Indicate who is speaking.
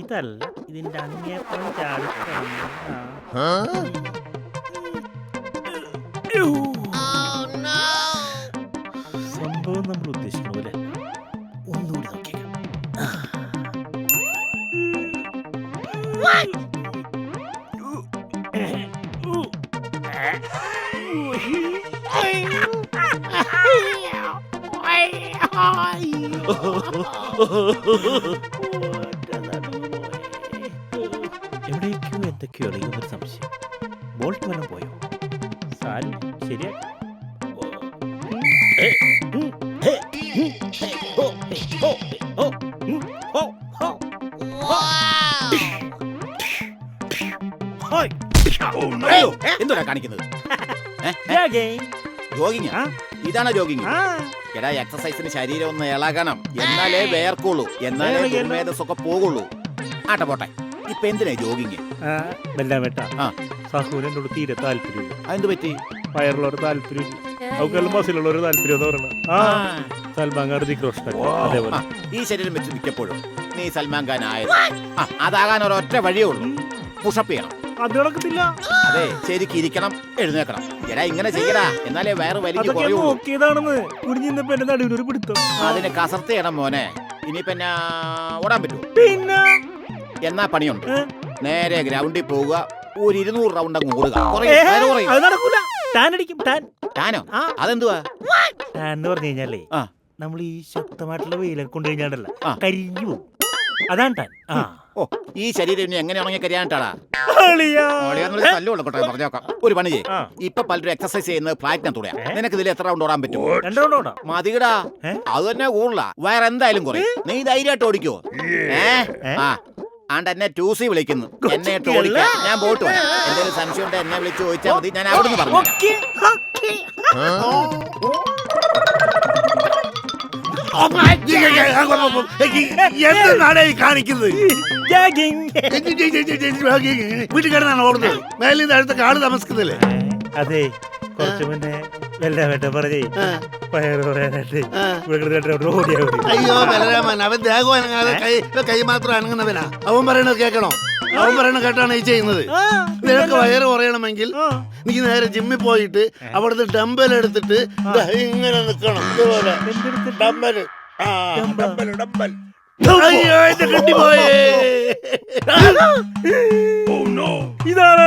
Speaker 1: ഇതല്ല ഇതിന്റെ അങ്ങേപ്പുറം ചാടി സംഭവം നമ്മൾ ഉദ്ദേശിക്കുന്ന പോലെ. ഒന്നുകൂടി നോക്കിയേക്കാം. എവിടേക്കോ അറിയുന്നൊരു സംശയം. ബോൾട്ട് വല്ലതും പോയോ? സാരി ശരിയാ.
Speaker 2: എന്തുവാ കാണിക്കുന്നത്? ജോഗിങ് ഇതാണ് ജോഗിങ് എടാ എക്സസൈസിന് ശരീരം ഒന്ന് ഇളകണം. എന്നാലേ വേർക്കുള്ളൂ. എന്നാലേ. ദുർമേധസ്സൊക്കെ പോകുള്ളൂ. ആട്ടെ പോട്ടെ. ഇപ്പൊ എന്തിനാ ജോഗിങ്?
Speaker 1: വെല്ലാമേട്ട
Speaker 2: ആ.
Speaker 1: സഹൂന് എന്നോട് തീരെ താല്പര്യമില്ല.
Speaker 2: അതെന്ത് പറ്റി?
Speaker 1: വയറുള്ളവർ താല്പര്യമില്ല. അവക്കെല്ലാം മസിലുള്ള ഒരു താല്പര്യം എന്ന് പറയണത് ആ. സൽമാൻ ഖാൻ ഋതിക് റോഷൻ അതേപോലെ.
Speaker 2: ഈ ശരീരം വെച്ച് മിക്കപ്പോഴും നീ സൽമാൻ ഖാൻ ആയത്. ആ, അതാകാൻ ഒരൊറ്റ വഴിയേ ഉള്ളൂ. പുഷപ്പ് ചെയ്യണം.
Speaker 1: അത് നടക്കത്തില്ല.
Speaker 2: അതെ ശരിക്ക് ഇരിക്കണം എഴുന്നേക്കണം. എടാ ഇങ്ങനെ ചെയ്യടാ. എന്നാലേ വയറ് വലിഞ്ഞു
Speaker 1: അതൊക്കെ
Speaker 2: കുറയുള്ളൂ
Speaker 1: നോക്കിയതാണെന്ന്. കുടിഞ്ഞിന്നപ്പോ എന്റെ നടുവിനൊരു പിടുത്തം.
Speaker 2: അതിന് കസർത്ത് ചെയ്യണം മോനെ. ഇനിയിപ്പൊ എന്നാ ഓടാൻ പറ്റൂ
Speaker 1: പിന്നെ?
Speaker 2: എന്നാ പണിയുണ്ട്? നേരെ ഗ്രൗണ്ടിൽ പോവുക. ഒരു ഇരുന്നൂറ് റൗണ്ട് അങ്ങ് ഓടുക.
Speaker 1: അത് നടക്കൂല. ടാൻ അടിക്കും ടാൻ. ടാനോ?
Speaker 2: അതെന്തുവാ?
Speaker 1: ടാൻ എന്ന് പറഞ്ഞു കഴിഞ്ഞാലേ നമ്മൾ ഈ ശക്തമായിട്ടുള്ള വെയിലൊക്കെ കൊണ്ടു കഴിഞ്ഞാണ്ടല്ല കരിഞ്ഞു പോകും. അതാണ് ടാൻ. ആ.
Speaker 2: ഓ ഈ ശരീരം ഇനി എങ്ങനെ ഉണങ്ങി കരിയാനിട്ടാടാ പറഞ്ഞേക്കാം. ഒരു പണി ചെയ്യേ. ഇപ്പൊ പലരും എക്സസൈസ് ചെയ്യുന്നത് ഫ്ലാറ്റിനെ തുടയാ നിനക്ക് ഇതിൽ എത്ര റൗണ്ട് ഓടാൻ പറ്റും. മതികടാ? അത് തന്നെ കൂടുതലാ. വയർ എന്തായാലും കുറയും. നീ ധൈര്യമായിട്ട് ഓടിക്കോ. ഏ? ആ. ആണ്ട് എന്നെ ടൂസി വിളിക്കുന്നു എന്നെ ഇട്ട് ഓടിക്കാൻ ഞാൻ പോയിട്ട് എന്തെങ്കിലും സംശയം ഉണ്ട് എന്നെ വിളിച്ച് ചോദിച്ചാൽ മതി ഞാൻ അവിടുന്ന് പറഞ്ഞു
Speaker 1: ഓക്കേ, ഓക്കേ.
Speaker 3: എന്താണ് ഈ കാണിക്കുന്നത്
Speaker 1: Jogging.
Speaker 3: വീട്ടിൽ കിടന്നാണ് ഓടുന്നത് മേലിൽ നിന്ന് അടുത്ത കാട് താമസിക്കുന്നില്ലേ
Speaker 1: അതെ കുറച്ചു മുന്നേ വെല്ലാവേട്ട പറഞ്ഞേ
Speaker 3: അയ്യോ ബലരാമൻ അവൻ ദേഹം അനങ്ങാതെ കൈ കൈ മാത്രം അനങ്ങുന്നവനാ. അവൻ പറയണത് കേൾക്കണോ? അവൻ പറയണത് കേട്ടാണ് ഈ ചെയ്യുന്നത്. നിനക്ക് വയറ് കുറയണമെങ്കിൽ നീ നേരെ ജിമ്മിൽ പോയിട്ട് അവിടുത്തെ ഡമ്പൽ എടുത്തിട്ട് ഇങ്ങനെ നിക്കണം ഇതുപോലെ? ഡമ്പൽ. ഡമ്പൽ ഡമ്പൽ
Speaker 1: ഇതാണ്.